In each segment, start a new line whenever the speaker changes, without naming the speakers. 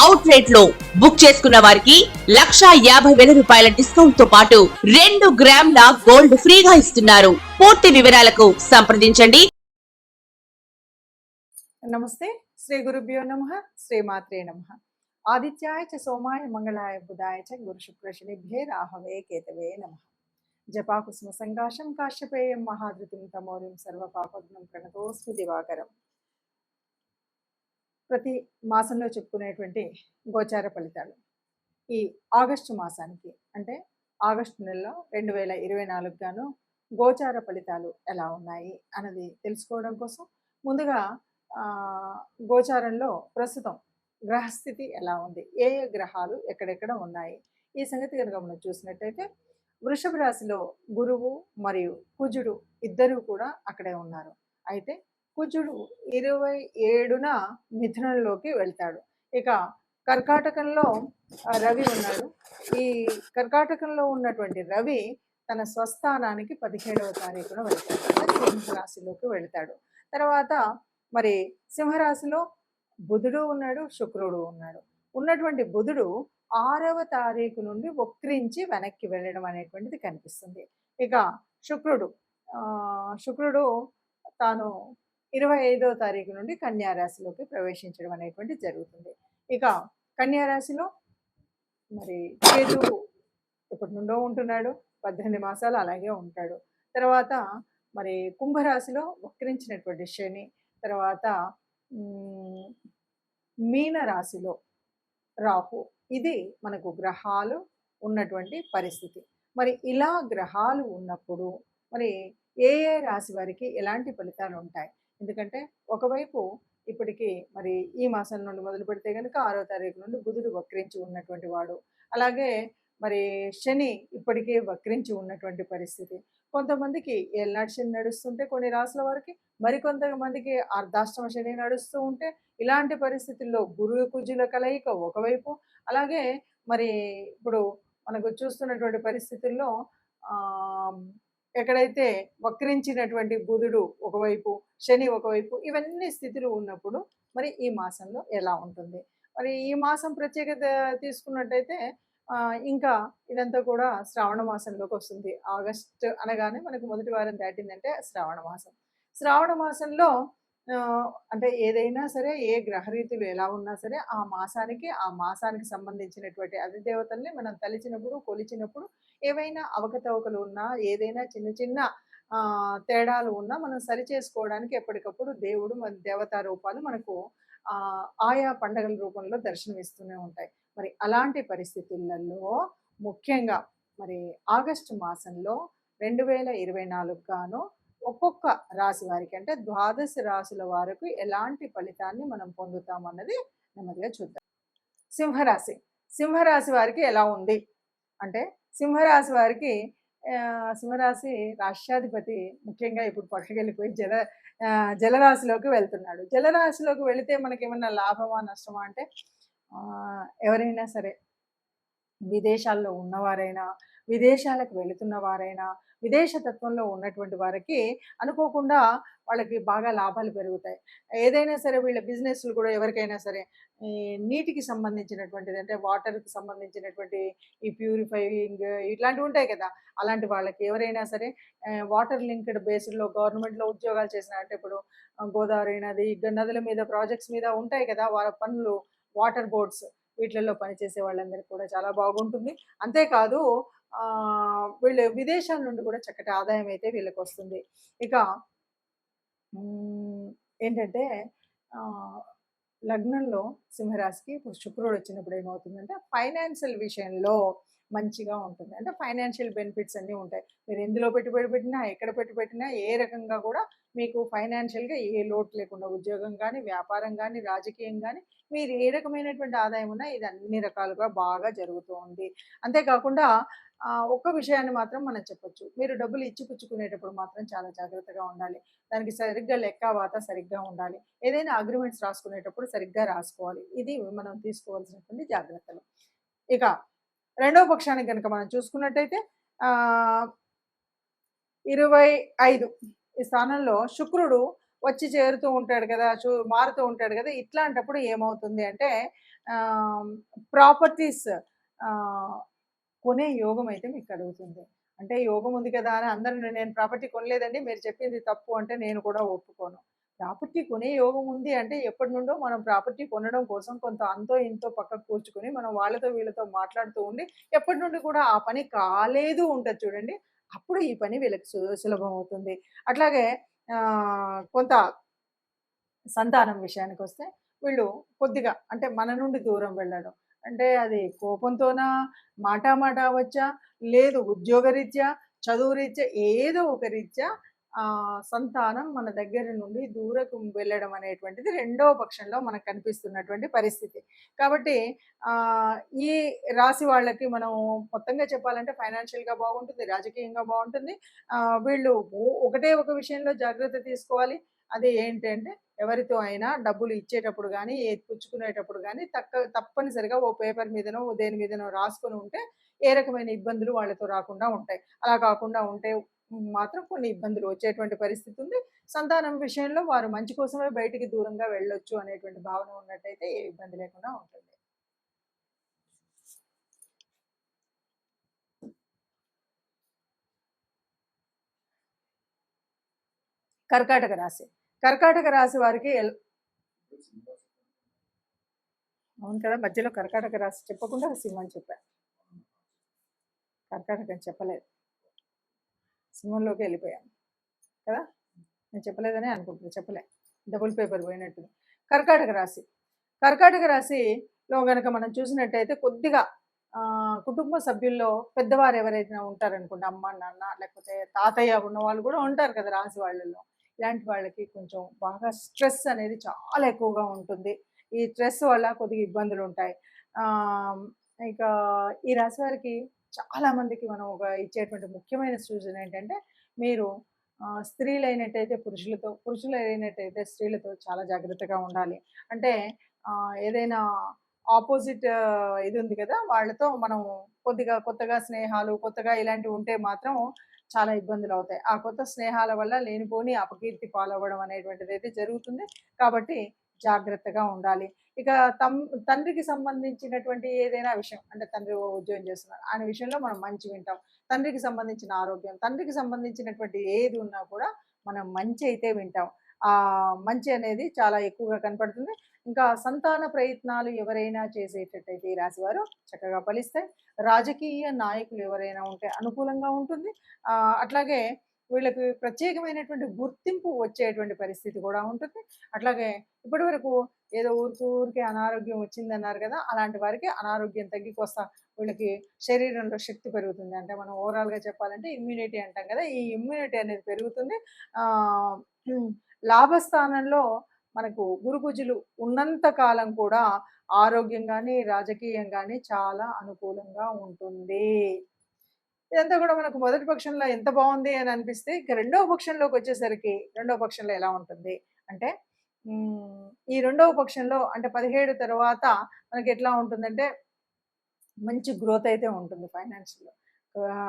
Out రేట్లో book చేసుకున్న వారికి లక్షా యాభై వేల రూపాయల డిస్కౌంట్తో పాటు రెండు గ్రాముల గోల్డ్ ఫ్రీగా ఇస్తున్నారు. పూర్తి వివరాలకు సంప్రదించండి.
నమస్తే. శ్రీ గురుభ్యో నమ. శ్రీమాత్రే నమ. ఆదిత్యాయ చ సోమాయ మంగళాయ బుధాయ చ గురు శుక్ర శనిభ్యే రాహవే కేతవే నమ. జపాకుసుమ సంకాశం కాశ్యపేయం మహాధృతిం తమోరిం సర్వపాపగ్నం ప్రణతోస్మి దివాకరం. ప్రతి మాసంలో చెప్పుకునేటువంటి గోచార ఫలితాలు. ఈ ఆగస్టు మాసానికి అంటే ఆగస్టు నెలలో రెండు వేల ఇరవై నాలుగు గాను గోచార ఫలితాలు ఎలా ఉన్నాయి అన్నది తెలుసుకోవడం కోసం ముందుగా గోచారంలో ప్రస్తుతం గ్రహస్థితి ఎలా ఉంది ఏ ఏ గ్రహాలు ఎక్కడెక్కడ ఉన్నాయి ఈ సంగతి కనుక మనం చూసినట్టయితే వృషభ రాశిలో గురువు మరియు కుజుడు ఇద్దరూ కూడా అక్కడే ఉన్నారు. అయితే కుజుడు ఇరవై ఏడున మిథునంలోకి వెళ్తాడు. ఇక కర్కాటకంలో రవి ఉన్నాడు. ఈ కర్కాటకంలో ఉన్నటువంటి రవి తన స్వస్థానానికి పదిహేడవ తారీఖున వెళ్తాడు. సింహరాశిలోకి వెళ్తాడు. తర్వాత మరి సింహరాశిలో బుధుడు ఉన్నాడు శుక్రుడు ఉన్నాడు. ఉన్నటువంటి బుధుడు ఆరవ తారీఖు నుండి వక్రించి వెనక్కి వెళ్ళడం అనేటువంటిది కనిపిస్తుంది. ఇక శుక్రుడు శుక్రుడు తాను ఇరవై ఐదవ తారీఖు నుండి కన్యారాశిలోకి ప్రవేశించడం అనేటువంటి జరుగుతుంది. ఇక కన్యారాశిలో మరి కేతువు ఇప్పటి నుండో ఉంటున్నాడు పద్దెనిమిది మాసాలు అలాగే ఉంటాడు. తర్వాత మరి కుంభరాశిలో వక్రించినటువంటి శని తర్వాత మీన రాశిలో రాహు. ఇది మనకు గ్రహాలు ఉన్నటువంటి పరిస్థితి. మరి ఇలా గ్రహాలు ఉన్నప్పుడు మరి ఏ ఏ రాశి వారికి ఎలాంటి ఫలితాలు ఉంటాయి? ఎందుకంటే ఒకవైపు ఇప్పటికీ మరి ఈ మాసం నుండి మొదలు పెడితే కనుక ఆరో తారీఖు నుండి బుధుడు వక్రించి ఉన్నటువంటి వాడు. అలాగే మరి శని ఇప్పటికే వక్రించి ఉన్నటువంటి పరిస్థితి. కొంతమందికి ఏళ్ళనాటి శని నడుస్తుంటే కొన్ని రాసుల వారికి మరికొంతమందికి అర్ధాష్టమ శని నడుస్తూ ఉంటే ఇలాంటి పరిస్థితుల్లో గురువు కుజుల కలయిక ఒకవైపు. అలాగే మరి ఇప్పుడు మనకు చూస్తున్నటువంటి పరిస్థితుల్లో ఎక్కడైతే వక్రించినటువంటి బుధుడు ఒకవైపు శని ఒకవైపు ఇవన్నీ స్థితులు ఉన్నప్పుడు మరి ఈ మాసంలో ఎలా ఉంటుంది? మరి ఈ మాసం ప్రత్యేకత తీసుకున్నట్టయితే ఆ, ఇంకా ఇదంతా కూడా శ్రావణ మాసంలోకి వస్తుంది. ఆగస్ట్ అనగానే మనకు మొదటి వారం దాటిందంటే శ్రావణ మాసం. శ్రావణ మాసంలో అంటే ఏదైనా సరే ఏ గ్రహరీతులు ఎలా ఉన్నా సరే ఆ మాసానికి ఆ మాసానికి సంబంధించినటువంటి అధిదేవతల్ని మనం తలిచినప్పుడు కొలిచినప్పుడు ఏవైనా అవకతవకలు ఉన్నా ఏదైనా చిన్న చిన్న తేడాలు ఉన్నా మనం సరి చేసుకోవడానికి ఎప్పటికప్పుడు దేవుడు మన దేవతా రూపాలు మనకు ఆయా పండగల రూపంలో దర్శనమిస్తూనే ఉంటాయి. మరి అలాంటి పరిస్థితులలో ముఖ్యంగా మరి ఆగస్టు మాసంలో రెండు వేల ఇరవై నాలుగు గాను ఒక్కొక్క రాశి వారికి అంటే ద్వాదశ రాశుల వారికి ఎలాంటి ఫలితాన్ని మనం పొందుతామన్నది నెమ్మదిగా చూద్దాం. సింహరాశి. సింహరాశి వారికి ఎలా ఉంది? అంటే సింహరాశి వారికి సింహరాశి రాష్ట్రాధిపతి ముఖ్యంగా ఇప్పుడు పట్టుకెళ్ళిపోయి జల జలరాశిలోకి వెళ్తున్నాడు. జలరాశిలోకి వెళితే మనకేమన్నా లాభమా నష్టమా అంటే ఎవరైనా సరే విదేశాల్లో ఉన్నవారైనా విదేశాలకు వెళుతున్న వారైనా విదేశతత్వంలో ఉన్నటువంటి వారికి అనుకోకుండా వాళ్ళకి బాగా లాభాలు పెరుగుతాయి. ఏదైనా సరే వీళ్ళ బిజినెస్లు కూడా ఎవరికైనా సరే ఈ నీటికి సంబంధించినటువంటిది అంటే వాటర్కి సంబంధించినటువంటి ఈ ప్యూరిఫైయింగ్ ఇట్లాంటివి ఉంటాయి కదా. అలాంటి వాళ్ళకి ఎవరైనా సరే వాటర్ లింక్డ్ బేస్డ్లో గవర్నమెంట్లో ఉద్యోగాలు చేసిన అంటే ఇప్పుడు గోదావరి నది నదుల మీద ప్రాజెక్ట్స్ మీద ఉంటాయి కదా వాళ్ళ పనులు వాటర్ బోర్డ్స్ వీటిలలో పనిచేసే వాళ్ళందరికీ కూడా చాలా బాగుంటుంది. అంతేకాదు వీళ్ళు విదేశాల నుండి కూడా చక్కటి ఆదాయం అయితే వీళ్ళకి వస్తుంది ఇక ఏంటంటే లగ్నంలో సింహరాశికి ఇప్పుడు శుక్రుడు వచ్చినప్పుడు ఏమవుతుందంటే ఫైనాన్షియల్ విషయంలో మంచిగా ఉంటుంది. అంటే ఫైనాన్షియల్ బెనిఫిట్స్ అన్నీ ఉంటాయి. మీరు ఎందులో పెట్టుబడి పెట్టినా ఎక్కడ పెట్టుబెట్టినా ఏ రకంగా కూడా మీకు ఫైనాన్షియల్గా ఏ లోటు లేకుండా ఉద్యోగం కానీ వ్యాపారం కానీ రాజకీయం కానీ మీరు ఏ రకమైనటువంటి ఆదాయం ఉన్నా ఇది అన్ని రకాలుగా బాగా జరుగుతూ ఉంది. అంతేకాకుండా ఒక్క విషయాన్ని మాత్రం మనం చెప్పొచ్చు. మీరు డబ్బులు ఇచ్చి పుచ్చుకునేటప్పుడు మాత్రం చాలా జాగ్రత్తగా ఉండాలి. దానికి సరిగ్గా లెక్క వాత సరిగ్గా ఉండాలి. ఏదైనా అగ్రిమెంట్స్ రాసుకునేటప్పుడు సరిగ్గా రాసుకోవాలి. ఇది మనం తీసుకోవాల్సినటువంటి జాగ్రత్తలు. ఇక రెండవ పక్షానికి కనుక మనం చూసుకున్నట్టయితే ఇరవై ఐదు ఈ స్థానంలో శుక్రుడు వచ్చి చేరుతూ ఉంటాడు కదా చూ మారుతూ ఉంటాడు కదా ఇట్లాంటప్పుడు ఏమవుతుంది అంటే ప్రాపర్టీస్ కొనే యోగం అయితే మీకు కలుగుతుంది అంటే యోగం ఉంది కదా అని అందరూ నేను ప్రాపర్టీ కొనలేదండి మీరు చెప్పింది తప్పు అంటే నేను కూడా ఒప్పుకోను. ప్రాపర్టీ కొనే యోగం ఉంది అంటే ఎప్పటి నుండో మనం ప్రాపర్టీ కొనడం కోసం కొంత అంతో ఇంతో పక్కకు కూర్చుకొని మనం వాళ్ళతో వీళ్ళతో మాట్లాడుతూ ఉండి ఎప్పటి నుండి కూడా ఆ పని కాలేదు ఉంటుంది చూడండి. అప్పుడు ఈ పని వీళ్ళకి సు- సులభం అవుతుంది. అట్లాగే కొంత సంతానం విషయానికి వస్తే వీళ్ళు కొద్దిగా అంటే మన నుండి దూరం వెళ్ళడం అంటే అది కోపంతోనా మాటా మాట అవచ్చా లేదు ఉద్యోగరీత్యా చదువు రీత్యా ఏదో ఒక రీత్యా సంతానం మన దగ్గర నుండి దూరకు వెళ్ళడం అనేటువంటిది రెండవ పక్షంలో మనకు కనిపిస్తున్నటువంటి పరిస్థితి. కాబట్టి ఈ రాశి వాళ్ళకి మనం మొత్తంగా చెప్పాలంటే ఫైనాన్షియల్గా బాగుంటుంది రాజకీయంగా బాగుంటుంది. వీళ్ళు ఒకటే ఒక విషయంలో జాగ్రత్త తీసుకోవాలి. అది ఏంటంటే ఎవరితో అయినా డబ్బులు ఇచ్చేటప్పుడు కానీ పుచ్చుకునేటప్పుడు కానీ తక్క తప్పనిసరిగా ఓ పేపర్ మీదనో ఓ దేని మీదనో రాసుకొని ఉంటే ఏ రకమైన ఇబ్బందులు వాళ్ళతో రాకుండా ఉంటాయి. అలా కాకుండా ఉంటే మాత్రం కొన్ని ఇబ్బందులు వచ్చేటువంటి పరిస్థితి ఉంది. సంతానం విషయంలో వారు మంచి కోసమే బయటికి దూరంగా వెళ్ళొచ్చు అనేటువంటి భావన ఉన్నట్టయితే ఏ ఇబ్బంది లేకుండా ఉంటుంది. కర్కాటక రాశి. కర్కాటక రాశి వారికి ఎల్- అవును కదా మధ్యలో కర్కాటక రాశి చెప్పకుండా సింహం చెప్పాను కర్కాటకం చెప్పలేదు. సింహంలోకి వెళ్ళిపోయాను కదా? నేను చెప్పలేదనే అనుకుంటున్నాను చెప్పలే. డబుల్ పేపర్ పోయినట్టు. కర్కాటక రాశి. కర్కాటక రాశిలో కనుక మనం చూసినట్టయితే కొద్దిగా కుటుంబ సభ్యుల్లో పెద్దవారు ఎవరైతే ఉంటారనుకోండి అమ్మ నాన్న లేకపోతే తాతయ్య ఉన్న వాళ్ళు కూడా ఉంటారు కదా రాశి వాళ్ళలో ఇలాంటి వాళ్ళకి కొంచెం బాగా స్ట్రెస్ అనేది చాలా ఎక్కువగా ఉంటుంది. ఈ స్ట్రెస్ వల్ల కొద్దిగా ఇబ్బందులు ఉంటాయి. ఇంకా ఇక ఈ రాశి వారికి చాలా మందికి మనం ఒక ఇచ్చేటువంటి ముఖ్యమైన సూచన ఏంటంటే మీరు స్త్రీలు స్త్రీలైనట్టయితే పురుషులతో పురుషులు అయినట్టయితే స్త్రీలతో చాలా జాగ్రత్తగా ఉండాలి. అంటే ఏదైనా ఆపోజిట్ ఇది ఉంది కదా వాళ్ళతో మనం కొద్దిగా కొత్తగా స్నేహాలు కొత్తగా ఇలాంటివి ఉంటే మాత్రం చాలా ఇబ్బందులు అవుతాయి. ఆ కొత్త స్నేహాల వల్ల లేనిపోని అపకీర్తి పాలవ్వడం అనేటువంటిది అయితే జరుగుతుంది. కాబట్టి జాగ్రత్తగా ఉండాలి. ఇక తమ్ తండ్రికి సంబంధించినటువంటి ఏదైనా విషయం అంటే తండ్రి ఉద్యోగం చేస్తున్నారు ఆయన విషయంలో మనం మంచి వింటాం. తండ్రికి సంబంధించిన ఆరోగ్యం తండ్రికి సంబంధించినటువంటి ఏది ఉన్నా కూడా మనం మంచి అయితే వింటాం. ఆ మంచి అనేది చాలా ఎక్కువగా కనపడుతుంది. ఇంకా సంతాన ప్రయత్నాలు ఎవరైనా చేసేటట్టయితే ఈ రాశివారు చక్కగా ఫలిస్తాయి. రాజకీయ నాయకులు ఎవరైనా ఉంటే అనుకూలంగా ఉంటుంది. అట్లాగే వీళ్ళకి ప్రత్యేకమైనటువంటి గుర్తింపు వచ్చేటువంటి పరిస్థితి కూడా ఉంటుంది. అట్లాగే ఇప్పటి వరకు ఏదో ఊరికి ఊరికి అనారోగ్యం వచ్చిందన్నారు కదా అలాంటి వారికి అనారోగ్యం తగ్గికొస్తా వీళ్ళకి శరీరంలో శక్తి పెరుగుతుంది. అంటే మనం ఓవరాల్గా చెప్పాలంటే ఇమ్యూనిటీ అంటాం కదా ఈ ఇమ్యూనిటీ అనేది పెరుగుతుంది. లాభస్థానంలో మనకు గురుగుజులు ఉన్నంత కాలం కూడా ఆరోగ్యంగానే రాజకీయంగానే రాజకీయం కానీ చాలా అనుకూలంగా ఉంటుంది. ఇదంతా కూడా మనకు మొదటి పక్షంలో ఎంత బాగుంది అని అనిపిస్తే ఇక రెండవ పక్షంలోకి వచ్చేసరికి రెండవ పక్షంలో ఎలా ఉంటుంది? అంటే ఈ రెండవ పక్షంలో అంటే పదిహేడు తర్వాత మనకి ఎట్లా ఉంటుందంటే మంచి గ్రోత్ అయితే ఉంటుంది ఫైనాన్షియల్లో.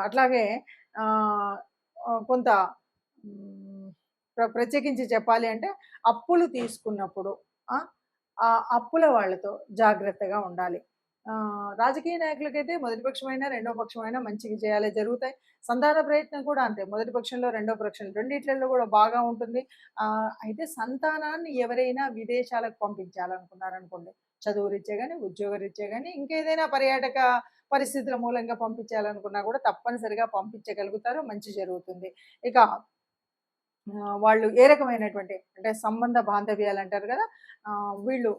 అట్లాగే కొంత ప్రత్యేకించి చెప్పాలి అంటే అప్పులు తీసుకున్నప్పుడు ఆ, అప్పుల వాళ్ళతో జాగ్రత్తగా ఉండాలి. రాజకీయ నాయకులకైతే మొదటి పక్షమైనా రెండో పక్షమైనా మంచిగా చేయాలి జరుగుతాయి. సంతాన ప్రయత్నం కూడా అంతే. మొదటి పక్షంలో రెండో పక్షంలో రెండిట్లలో కూడా బాగా ఉంటుంది. అయితే సంతానాన్ని ఎవరైనా విదేశాలకు పంపించాలనుకున్నారనుకోండి చదువు రీత్యా కానీ ఉద్యోగ రీత్యా కానీ ఇంకేదైనా పర్యాటక పరిస్థితుల మూలంగా పంపించాలనుకున్నా కూడా తప్పనిసరిగా పంపించగలుగుతారు. మంచి జరుగుతుంది. ఇక వాళ్ళు ఏ రకమైనటువంటి అంటే సంబంధ బాంధవ్యాలు అంటారు కదా వీళ్ళు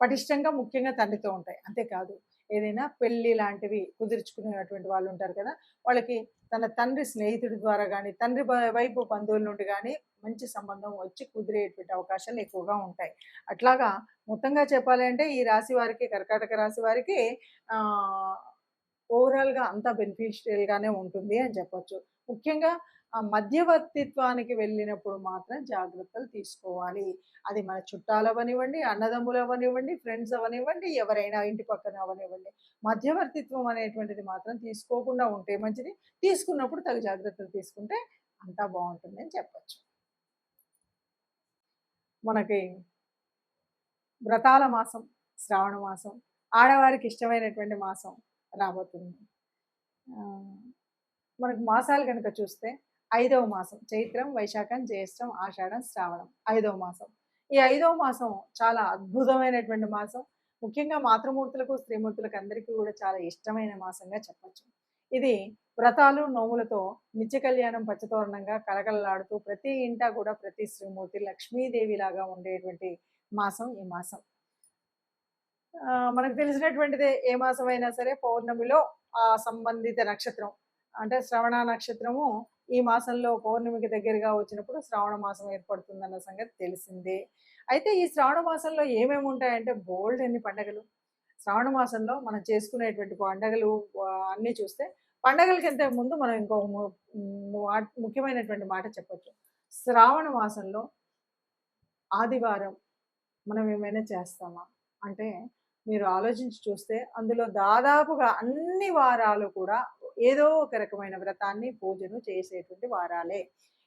పటిష్టంగా ముఖ్యంగా తండ్రితో ఉంటాయి. అంతేకాదు ఏదైనా పెళ్ళి లాంటివి కుదుర్చుకునేటువంటి వాళ్ళు ఉంటారు కదా వాళ్ళకి తన తండ్రి స్నేహితుడి ద్వారా కానీ తండ్రి వైపు బంధువుల నుండి కానీ మంచి సంబంధం వచ్చి కుదిరేటువంటి అవకాశాలు ఎక్కువగా ఉంటాయి. అట్లాగా మొత్తంగా చెప్పాలి అంటే ఈ రాశి వారికి కర్కాటక రాశి వారికి ఓవరాల్గా అంతా బెనిఫిషియల్గానే ఉంటుంది అని చెప్పొచ్చు. ముఖ్యంగా ఆ మధ్యవర్తిత్వానికి వెళ్ళినప్పుడు మాత్రం జాగ్రత్తలు తీసుకోవాలి. అది మన చుట్టాలు అవనివ్వండి అన్నదమ్ములు అవనివ్వండి ఫ్రెండ్స్ అవనివ్వండి ఎవరైనా ఇంటి పక్కన అవనివ్వండి. మధ్యవర్తిత్వం అనేటువంటిది మాత్రం తీసుకోకుండా ఉంటే మంచిది. తీసుకున్నప్పుడు తగు జాగ్రత్తలు తీసుకుంటే అంతా బాగుంటుంది అని చెప్పచ్చు. మనకి వ్రతాల మాసం శ్రావణ మాసం ఆడవారికి ఇష్టమైనటువంటి మాసం రాబోతుంది. మనకు మాసాలు కనుక చూస్తే ఐదవ మాసం చైత్రం వైశాఖం జ్యేష్టం ఆషాఢం శ్రావణం ఐదవ మాసం. ఈ ఐదవ మాసం చాలా అద్భుతమైనటువంటి మాసం. ముఖ్యంగా మాతృమూర్తులకు స్త్రీమూర్తులకు అందరికీ కూడా చాలా ఇష్టమైన మాసంగా చెప్పచ్చు. ఇది వ్రతాలు నోములతో నిత్య కళ్యాణం పచ్చతోరణంగా కలకలలాడుతూ ప్రతి ఇంట కూడా ప్రతి శ్రీమూర్తి లక్ష్మీదేవి లాగా ఉండేటువంటి మాసం ఈ మాసం. ఆ, మనకు తెలిసినటువంటిదే ఏ మాసం అయినా సరే పౌర్ణమిలో ఆ సంబంధిత నక్షత్రం. అంటే శ్రవణ నక్షత్రము ఈ మాసంలో పౌర్ణమికి దగ్గరగా వచ్చినప్పుడు శ్రావణ మాసం ఏర్పడుతుందన్న సంగతి తెలిసిందే. అయితే ఈ శ్రావణ మాసంలో ఏమేమి ఉంటాయంటే బోల్డ్ అన్ని పండగలు? శ్రావణ మాసంలో మనం చేసుకునేటువంటి పండగలు అన్నీ చూస్తే పండగలకి ఇంతకు ముందు మనం ఇంకో ముఖ్యమైనటువంటి మాట చెప్పచ్చు. శ్రావణ మాసంలో ఆదివారం మనం ఏమైనా చేస్తామా? అంటే మీరు ఆలోచించి చూస్తే అందులో దాదాపుగా అన్ని వారాలు కూడా ఏదో ఒక రకమైన వ్రతాన్ని పూజను చేసేటువంటి వారాలే.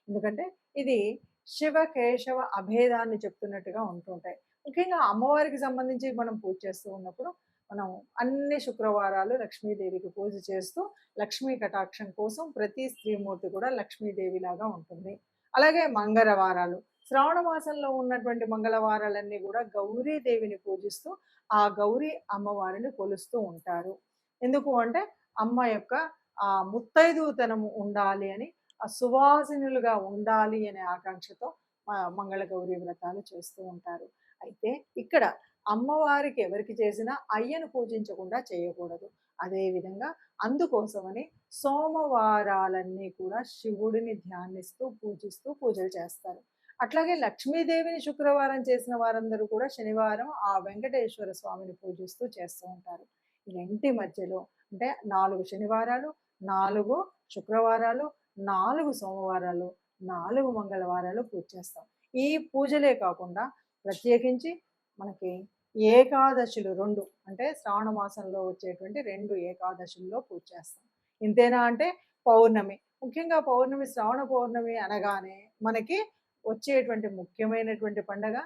ఎందుకంటే ఇది శివ కేశవ అభేదాన్ని చెప్తున్నట్టుగా ఉంటుంటాయి. ముఖ్యంగా అమ్మవారికి సంబంధించి మనం పూజ చేస్తూ ఉన్నప్పుడు మనం అన్ని శుక్రవారాలు లక్ష్మీదేవికి పూజ చేస్తూ లక్ష్మీ కటాక్షం కోసం ప్రతి స్త్రీమూర్తి కూడా లక్ష్మీదేవి లాగా ఉంటుంది. అలాగే మంగళవారాలు శ్రావణ మాసంలో ఉన్నటువంటి మంగళవారాలన్నీ కూడా గౌరీదేవిని పూజిస్తూ ఆ గౌరీ అమ్మవారిని కొలుస్తూ ఉంటారు. ఎందుకు అంటే అమ్మ యొక్క ఆ ముత్తైదుతనము ఉండాలి అని ఆ సువాసినులుగా ఉండాలి అనే ఆకాంక్షతో మంగళగౌరి మంగళ గౌరీ వ్రతాలు చేస్తూ ఉంటారు. అయితే ఇక్కడ అమ్మవారికి ఎవరికి చేసినా అయ్యను పూజించకుండా చేయకూడదు. అదేవిధంగా అందుకోసమని సోమవారాలన్నీ కూడా శివుడిని ధ్యానిస్తూ పూజిస్తూ పూజలు చేస్తారు. అట్లాగే లక్ష్మీదేవిని శుక్రవారం చేసిన వారందరూ కూడా శనివారం ఆ వెంకటేశ్వర స్వామిని పూజిస్తూ చేస్తూ ఉంటారు. ఈ మధ్యలో అంటే నాలుగు శనివారాలు నాలుగు శుక్రవారాలు నాలుగు సోమవారాలు నాలుగు మంగళవారాలు పూజ చేస్తాం. ఈ పూజలే కాకుండా ప్రత్యేకించి మనకి ఏకాదశులు రెండు అంటే శ్రావణ మాసంలో వచ్చేటువంటి రెండు ఏకాదశుల్లో పూజ చేస్తాం. ఇంతేనా అంటే పౌర్ణమి. ముఖ్యంగా పౌర్ణమి శ్రావణ పౌర్ణమి అనగానే మనకి వచ్చేటువంటి ముఖ్యమైనటువంటి పండగ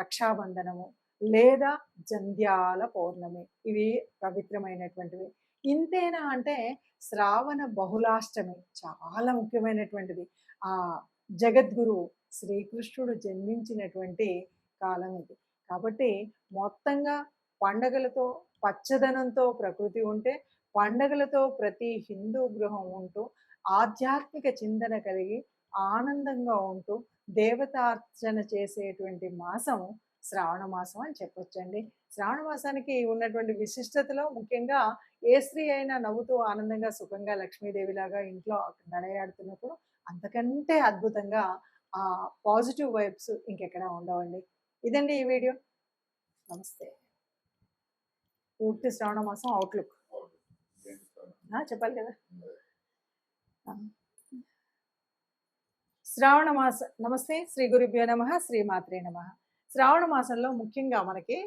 రక్షాబంధనము. లేదా జంధ్యాల పౌర్ణమి. ఇవి పవిత్రమైనటువంటివి. ఇంతేనా అంటే శ్రావణ బహుళాష్టమి చాలా ముఖ్యమైనటువంటిది. ఆ జగద్గురు శ్రీకృష్ణుడు జన్మించినటువంటి కాలం ఇది. కాబట్టి మొత్తంగా పండగలతో పచ్చదనంతో ప్రకృతి ఉంటే పండగలతో ప్రతి హిందూ గృహం ఉంటూ ఆధ్యాత్మిక చింతన కలిగి ఆనందంగా ఉంటూ దేవతార్చన చేసేటువంటి మాసం శ్రావణ మాసం అని చెప్పొచ్చండి. శ్రావణ మాసానికి ఉన్నటువంటి విశిష్టతలో ముఖ్యంగా ఏ స్త్రీ అయినా నవ్వుతూ ఆనందంగా సుఖంగా లక్ష్మీదేవిలాగా ఇంట్లో నడయాడుతున్నప్పుడు అంతకంటే అద్భుతంగా ఆ పాజిటివ్ వైబ్స్ ఇంకెక్కడా ఉండవండి. ఇదండి ఈ వీడియో. నమస్తే. పూర్తి శ్రావణ మాసం అవుట్లుక్ చెప్పాలి కదా. శ్రావణ మాస నమస్తే. శ్రీ గురుభ్యో నమ. శ్రీ మాత్రే నమ. శ్రావణ మాసంలో ముఖ్యంగా మనకి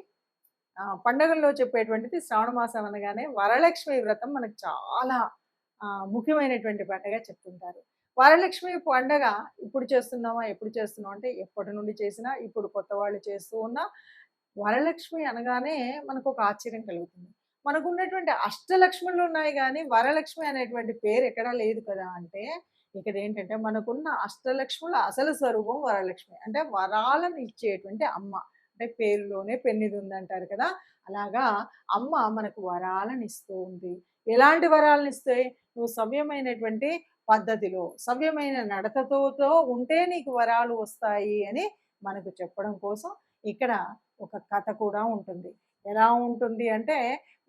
ఆ, పండగల్లో చెప్పేటువంటిది శ్రావణ మాసం అనగానే వరలక్ష్మి వ్రతం మనకు చాలా ఆ, ముఖ్యమైనటువంటి పండగ చెప్తుంటారు. వరలక్ష్మి పండగ ఇప్పుడు చేస్తున్నామా ఎప్పుడు చేస్తున్నాం అంటే ఎప్పటి నుండి చేసినా ఇప్పుడు కొత్త వాళ్ళు చేస్తూ ఉన్నా వరలక్ష్మి అనగానే మనకు ఒక ఆశ్చర్యం కలుగుతుంది. మనకు ఉన్నటువంటి అష్టలక్ష్ములు ఉన్నాయి కానీ వరలక్ష్మి అనేటువంటి పేరు ఎక్కడా లేదు కదా అంటే ఇక్కడ ఏంటంటే మనకున్న అష్టలక్ష్ముల అసలు స్వరూపం వరలక్ష్మి. అంటే వరాలను ఇచ్చేటువంటి అమ్మ. అంటే పేరులోనే పెన్నిది ఉందంటారు కదా. అలాగా అమ్మ మనకు వరాలను ఇస్తూ ఉంది. ఎలాంటి వరాలను ఇస్తాయి నువ్వు సవ్యమైనటువంటి పద్ధతిలో సవ్యమైన నడతతో ఉంటే నీకు వరాలు వస్తాయి అని మనకు చెప్పడం కోసం ఇక్కడ ఒక కథ కూడా ఉంటుంది. ఎలా ఉంటుంది అంటే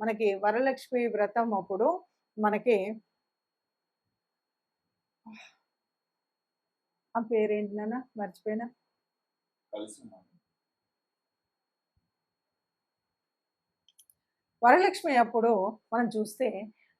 మనకి వరలక్ష్మి వ్రతం అప్పుడు మనకి ఆ పేరేంటి నాన్న? మర్చిపోయినా. వరలక్ష్మి అప్పుడు మనం చూస్తే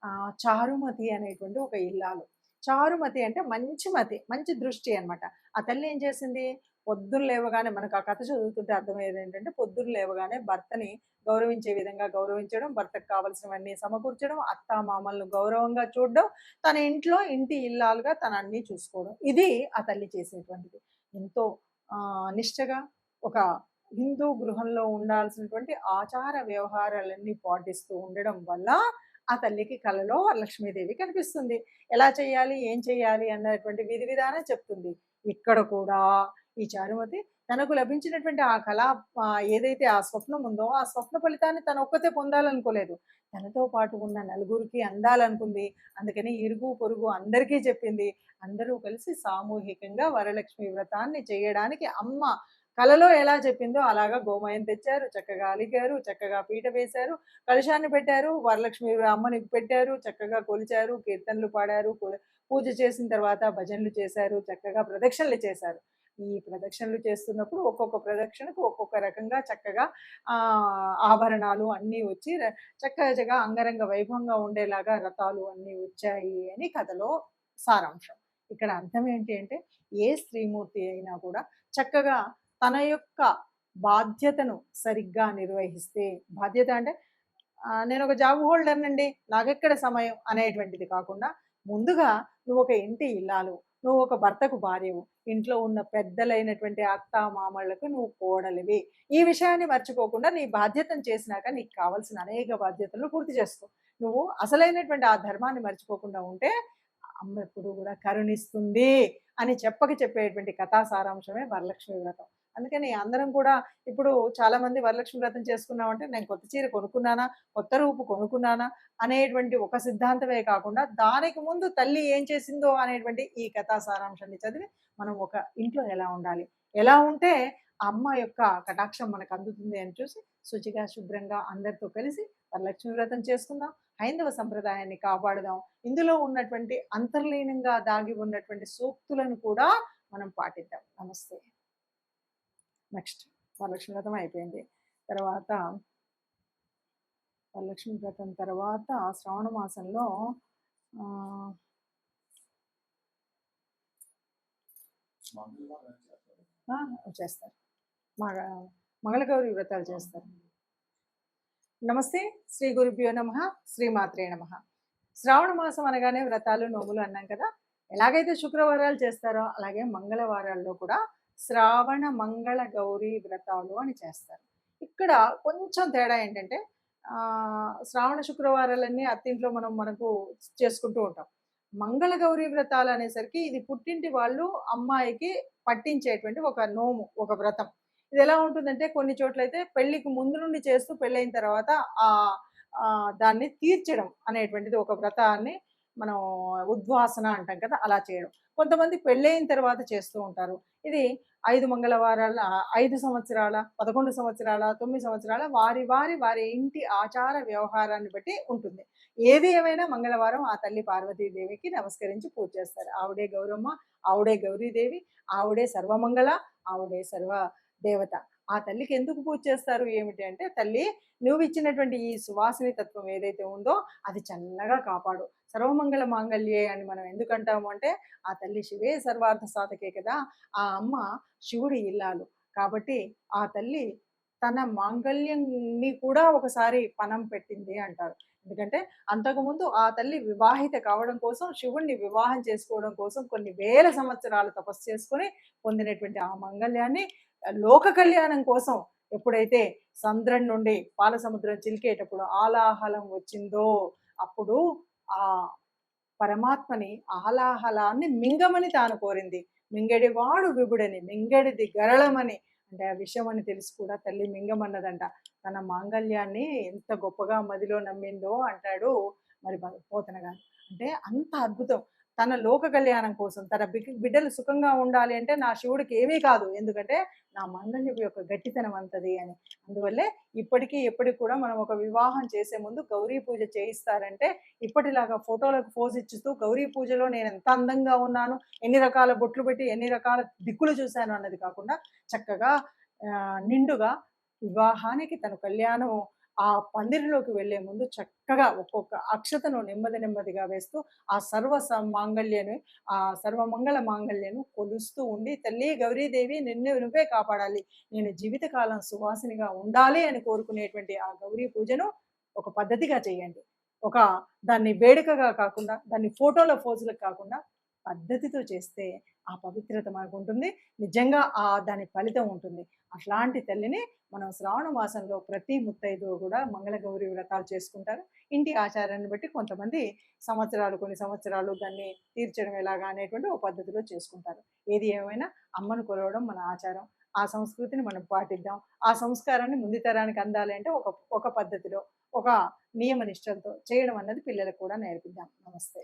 ఆ, చారుమతి అనేటువంటి ఒక ఇల్లాలు. చారుమతి అంటే మంచి మతి మంచి దృష్టి అన్నమాట. ఆ తల్లి ఏం చేసింది? పొద్దున్న లేవగానే మనకు ఆ కథ చదువుతుంటే అర్థమయ్యేది ఏంటంటే పొద్దున్న లేవగానే భర్తని గౌరవించే విధంగా గౌరవించడం భర్తకు కావలసినవన్నీ సమకూర్చడం అత్త మామలను గౌరవంగా చూడడం తన ఇంట్లో ఇంటి ఇల్లాలుగా తన అన్నీ చూసుకోవడం. ఇది ఆ తల్లి చేసేటువంటిది. ఎంతో నిష్టగా ఒక హిందూ గృహంలో ఉండాల్సినటువంటి ఆచార వ్యవహారాలన్నీ పాటిస్తూ ఉండడం వల్ల ఆ తల్లికి కలలో లక్ష్మీదేవి కనిపిస్తుంది. ఎలా చేయాలి? ఏం చేయాలి? అన్నటువంటి విధి విధానం చెప్తుంది. ఇక్కడ కూడా ఈ చారుమతి తనకు లభించినటువంటి ఆ కళ ఏదైతే ఆ స్వప్నం ఉందో ఆ స్వప్న ఫలితాన్ని తన ఒక్కతే పొందాలనుకోలేదు. తనతో పాటు ఉన్న నలుగురికి అందాలనుకుంది. అందుకని ఇరుగు పొరుగు అందరికీ చెప్పింది. అందరూ కలిసి సామూహికంగా వరలక్ష్మి వ్రతాన్ని చేయడానికి అమ్మ కలలో ఎలా చెప్పిందో అలాగా గోమయం తెచ్చారు. చక్కగా అలిగారు. చక్కగా పీట వేశారు. కలశాన్ని పెట్టారు. వరలక్ష్మి అమ్మని పెట్టారు. చక్కగా కొలిచారు. కీర్తనలు పాడారు. పూజ చేసిన తర్వాత భజనలు చేశారు. చక్కగా ప్రదక్షిణలు చేశారు. ఈ ప్రదక్షిణలు చేస్తున్నప్పుడు ఒక్కొక్క ప్రదక్షిణకు ఒక్కొక్క రకంగా చక్కగా ఆభరణాలు అన్నీ వచ్చి చక్కగా అంగరంగ వైభవంగా ఉండేలాగా రథాలు అన్నీ వచ్చాయి అని కథలో సారాంశం. ఇక్కడ అర్థం ఏంటి అంటే ఏ స్త్రీమూర్తి అయినా కూడా చక్కగా తన యొక్క బాధ్యతను సరిగ్గా నిర్వహిస్తే బాధ్యత అంటే నేను ఒక జాబ్ హోల్డర్నండి నాకెక్కడ సమయం అనేటువంటిది కాకుండా ముందుగా నువ్వు ఒక ఇంటి ఇల్లాలు నువ్వు ఒక భర్తకు భార్యవు. ఇంట్లో ఉన్న పెద్దలైనటువంటి అత్త మామళ్ళకు నువ్వు కోడలివి. ఈ విషయాన్ని మర్చిపోకుండా నీ బాధ్యతను చేసినాక నీకు కావాల్సిన అనేక బాధ్యతలు పూర్తి చేసుకో. నువ్వు అసలైనటువంటి ఆ ధర్మాన్ని మర్చిపోకుండా ఉంటే అమ్మ ఎప్పుడు కూడా కరుణిస్తుంది అని చెప్పక చెప్పేటువంటి కథా సారాంశమే వరలక్ష్మి వ్రతం. అందుకని అందరం కూడా ఇప్పుడు చాలా మంది వరలక్ష్మి వ్రతం చేసుకున్నామంటే నేను కొత్త చీర కొనుక్కున్నానా కొత్త రూపు కొనుక్కున్నానా అనేటువంటి ఒక సిద్ధాంతమే కాకుండా దానికి ముందు తల్లి ఏం చేసిందో అనేటువంటి ఈ కథా సారాంశాన్ని చదివి మనం ఒక ఇంట్లో ఎలా ఉండాలి? ఎలా ఉంటే అమ్మ యొక్క కటాక్షం మనకు అందుతుంది అని చూసి శుచిగా శుభ్రంగా అందరితో కలిసి వరలక్ష్మి వ్రతం చేసుకుందాం హైందవ సంప్రదాయాన్ని కాపాడుదాం. ఇందులో ఉన్నటువంటి అంతర్లీనంగా దాగి ఉన్నటువంటి సూక్తులను కూడా మనం పాటిద్దాం. నమస్తే. నెక్స్ట్ వరలక్ష్మి వ్రతం అయిపోయింది. తర్వాత వరలక్ష్మి వ్రతం తర్వాత శ్రావణ మాసంలో
చేస్తారు.
చేస్తారు. మగ మంగళగౌరి వ్రతాలు చేస్తారు. నమస్తే శ్రీ గురుభ్యో నమ శ్రీమాత్రే నమ. శ్రావణ మాసం అనగానే వ్రతాలు నోములు అన్నాం కదా. ఎలాగైతే శుక్రవారాలు చేస్తారో అలాగే మంగళవారాల్లో కూడా శ్రావణ మంగళ గౌరీ వ్రతాలు అని చేస్తారు. ఇక్కడ కొంచెం తేడా ఏంటంటే ఆ, శ్రావణ శుక్రవారాలన్నీ అత్తింట్లో మనం మనకు చేసుకుంటూ ఉంటాం. మంగళ గౌరీ వ్రతాలు అనేసరికి ఇది పుట్టింటి వాళ్ళు అమ్మాయికి పట్టించేటువంటి ఒక నోము ఒక వ్రతం. ఇది ఎలా ఉంటుందంటే కొన్ని చోట్లయితే పెళ్ళికి ముందు నుండి చేస్తూ పెళ్ళైన తర్వాత ఆ ఆ, దాన్ని తీర్చడం అనేటువంటిది ఒక వ్రతాన్ని మనం ఉద్వాసన అంటాం కదా అలా చేయడం. కొంతమంది పెళ్ళైన తర్వాత చేస్తూ ఉంటారు. ఇది ఐదు మంగళవారాల ఐదు సంవత్సరాల పదకొండు సంవత్సరాల తొమ్మిది సంవత్సరాల వారి వారి వారి ఇంటి ఆచార వ్యవహారాన్ని బట్టి ఉంటుంది. ఏది ఏమైనా మంగళవారం ఆ తల్లి పార్వతీదేవికి నమస్కరించి పూజ చేస్తారు. ఆవిడే గౌరమ్మ ఆవిడే గౌరీదేవి ఆవిడే సర్వమంగళ ఆవిడే సర్వ దేవత ఆ తల్లికి ఎందుకు పూజ చేస్తారు? ఏమిటి అంటే తల్లి నువ్వు ఇచ్చినటువంటి ఈ సువాసిని తత్వం ఏదైతే ఉందో అది చల్లగా కాపాడు. సర్వమంగళ మాంగళ్యే అని మనం ఎందుకు అంటాము అంటే ఆ తల్లి శివే సర్వార్థ సాధకే కదా ఆ అమ్మ శివుడి ఇల్లాలు. కాబట్టి ఆ తల్లి తన మాంగళ్యంని కూడా ఒకసారి పనం పెట్టింది అంటారు. ఎందుకంటే అంతకుముందు ఆ తల్లి వివాహిత కావడం కోసం శివుణ్ణి వివాహం చేసుకోవడం కోసం కొన్ని వేల సంవత్సరాలు తపస్సు చేసుకొని పొందినటువంటి ఆ మంగళ్యాన్ని లోక కళ్యాణం కోసం ఎప్పుడైతే సంద్రం నుండి పాల సముద్రం చిలికేటప్పుడు ఆలాహలం వచ్చిందో అప్పుడు ఆ పరమాత్మని ఆలాహలాన్ని మింగమని తాను కోరింది. మింగడివాడు విభుడని మింగడిది గరళమని. అంటే ఆ విషయం అని తెలిసి కూడా తల్లి మింగమన్నదంట. తన మాంగళ్యాన్ని ఎంత గొప్పగా మదిలో నమ్మిందో అంటాడు మరి పోతన గారు. అంటే అంత అద్భుతం. తన లోక కళ్యాణం కోసం తన బిడ్డ- బిడ్డలు సుఖంగా ఉండాలి అంటే నా శివుడికి ఏమీ కాదు. ఎందుకంటే నా మంగళ్యం యొక్క గట్టితనం అంతది అని. అందువల్లే ఇప్పటికీ ఎప్పటికి కూడా మనం ఒక వివాహం చేసే ముందు గౌరీ పూజ చేయిస్తారంటే ఇప్పటిలాగా ఫోటోలకు పోజ్ ఇచ్చుతూ గౌరీ పూజలో నేను ఎంత అందంగా ఉన్నాను ఎన్ని రకాల బొట్లు పెట్టి ఎన్ని రకాల దిక్కులు చూశాను అన్నది కాకుండా చక్కగా నిండుగా వివాహానికి తన కళ్యాణం ఆ పందిరిలోకి వెళ్ళే ముందు చక్కగా ఒక్కొక్క అక్షతను నెమ్మది నెమ్మదిగా వేస్తూ ఆ సర్వ స- మాంగళ్యను ఆ సర్వమంగళ మాంగళ్యను కొలుస్తూ ఉండి తల్లి గౌరీదేవి నిన్ను నువ్వే కాపాడాలి. నేను జీవితకాలం సువాసినిగా ఉండాలి అని కోరుకునేటువంటి ఆ గౌరీ పూజను ఒక పద్ధతిగా చేయండి. ఒక దాన్ని వేడుకగా కాకుండా దాన్ని ఫోటోల ఫోజులకు కాకుండా పద్ధతితో చేస్తే ఆ పవిత్రత మనకు ఉంటుంది నిజంగా ఆ దాని ఫలితం ఉంటుంది. అట్లాంటి తల్లిని మనం శ్రావణ మాసంలో ప్రతి ముత్తైదు కూడా మంగళగౌరి వ్రతాలు చేసుకుంటారు. ఇంటి ఆచారాన్ని బట్టి కొంతమంది సంవత్సరాలు కొన్ని సంవత్సరాలు దాన్ని తీర్చడం ఎలాగా అనేటువంటి ఒక పద్ధతిలో చేసుకుంటారు. ఏది ఏమైనా అమ్మను కొలవడం మన ఆచారం. ఆ సంస్కృతిని మనం పాటిద్దాం. ఆ సంస్కారాన్ని ముందు తరానికి అందాలి అంటే ఒక ఒక పద్ధతిలో ఒక నియమ నిష్టలతో చేయడం అన్నది పిల్లలకు కూడా నేర్పిద్దాం. నమస్తే.